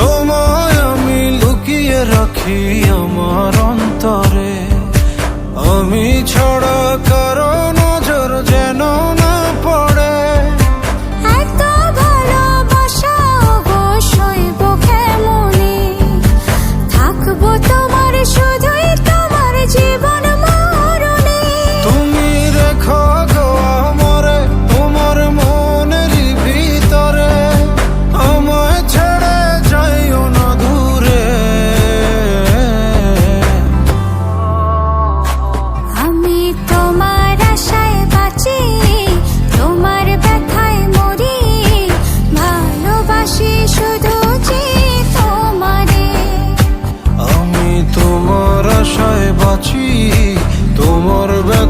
তোমায় আমি লুকিয়ে রাখি আমার অন্তরে। আমি ছাড়া